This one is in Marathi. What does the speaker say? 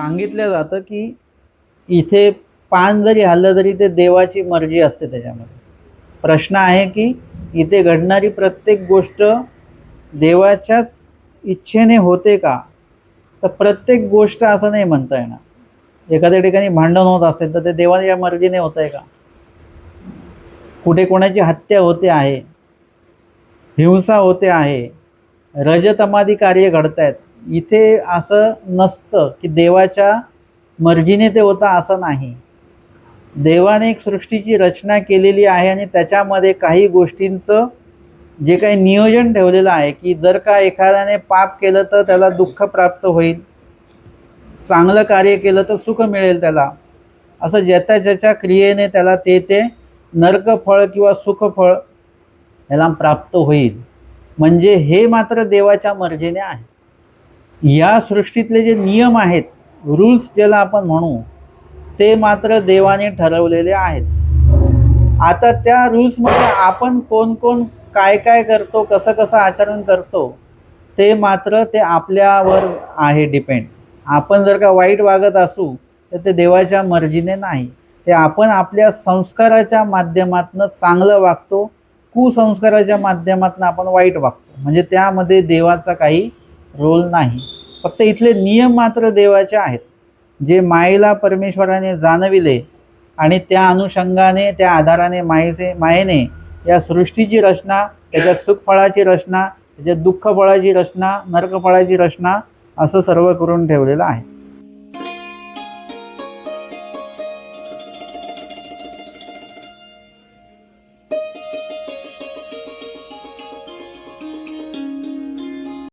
सांगितलं जातं की इथे पान जरी हल्लं तरी ते देवाची मर्जी असते त्याच्यामध्ये. प्रश्न आहे की इथे घडणारी प्रत्येक गोष्ट देवाच्याच इच्छेने होते का? तर प्रत्येक गोष्ट असं नाही म्हणता येणार. एखाद्या ठिकाणी भांडण होत असेल तर ते देवाच्या मर्जीने होत आहे का? कुठे कोणाची हत्या होते आहे हिंसा होते आहे रजतमादी कार्य घडत आहेत इथे असं नसतं की देवाच्या मर्जीने ते होतं असं नाही. देवाने एक सृष्टीची रचना केलेली आहे आणि त्याच्यामध्ये काही गोष्टींचं जे काही नियोजन ठेवलेलं आहे की जर का एखाद्याने पाप केलं तर त्याला दुःख प्राप्त होईल चांगलं कार्य केलं तर सुख मिळेल त्याला. असं ज्याच्या ज्याच्या क्रियेने त्याला ते ते नर्कफळ किंवा सुखफळ याला प्राप्त होईल. म्हणजे हे मात्र देवाच्या मर्जीने आहे. या सृष्टीतले जे नियम आहेत रूल्स ज्याला आपण म्हणू ते मात्र देवाने ठरवलेले आहेत. आता त्या रूल्समध्ये आपण कोण कोण काय काय करतो कसं कसं आचरण करतो ते मात्र ते आपल्यावर आहे डिपेंड आपण जर का वाईट वागत असू तर ते देवाच्या मर्जीने नाही. ते आपण आपल्या संस्काराच्या माध्यमातनं चांगलं वागतो कुसंस्काराच्या माध्यमातून आपण वाईट वागतो. म्हणजे त्यामध्ये देवाचा काही रोल नाही. फक्त इथले नियम मात्र देवाचे आहेत. जे मायेला परमेश्वराने जाणविले आणि त्या अनुषंगाने त्या आधाराने मायेचे मायेने या सृष्टीची रचना त्याच्या सुखफळाची रचना त्याच्या दुःखफळाची रचना नरकफळाची रचना असं सर्व करून ठेवलेलं आहे.